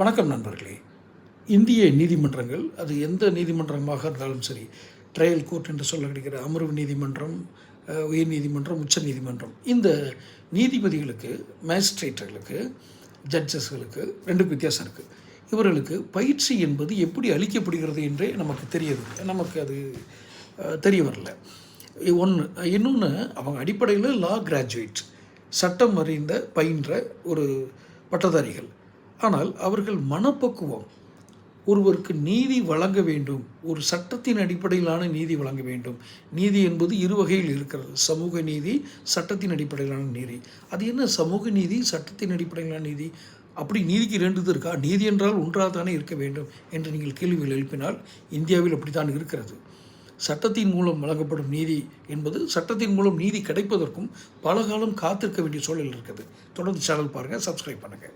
வணக்கம் நண்பர்களே. இந்திய நீதிமன்றங்கள் அது எந்த நீதிமன்றமாக இருந்தாலும் சரி ட்ரையல் கோர்ட் என்று சொல்ல கிடைக்கிற அமர்வு நீதிமன்றம் உயர் நீதிமன்றம் உச்ச நீதிமன்றம் இந்த நீதிபதிகளுக்கு மேஜிஸ்ட்ரேட்டர்களுக்கு ஜட்ஜஸ்களுக்கு ரெண்டு வித்தியாசம் இருக்குது இவர்களுக்கு பயிற்சி என்பது எப்படி அளிக்கப்படுகிறது என்றே நமக்கு தெரியுது நமக்கு அது தெரிய வரல. ஒன்று இன்னொன்று அவங்க அடிப்படையில் லா கிராஜுவேட் சட்டம் அறிந்த பயின்ற ஒரு பட்டதாரிகள். ஆனால் அவர்கள் மனப்பக்குவம். ஒருவருக்கு நீதி வழங்க வேண்டும். ஒரு சட்டத்தின் அடிப்படையிலான நீதி வழங்க வேண்டும். நீதி என்பது இரு வகையில் இருக்கிறது. சமூக நீதி சட்டத்தின் அடிப்படையிலான நீதி. அது என்ன? சமூக நீதி சட்டத்தின் அடிப்படையிலான நீதி. அப்படி நீதிக்கு ரெண்டு இது இருக்கா? நீதி என்றால் ஒன்றாக தானே இருக்க வேண்டும் என்று நீங்கள் கேள்விகள் எழுப்பினால் இந்தியாவில் அப்படித்தான் இருக்கிறது. சட்டத்தின் மூலம் வழங்கப்படும் நீதி என்பது சட்டத்தின் மூலம் நீதி கிடைப்பதற்கும் பல காலம் காத்திருக்க வேண்டிய சூழல் இருக்குது தொடர்ந்து சேனல் பாருங்கள் சப்ஸ்கிரைப் பண்ணுங்கள்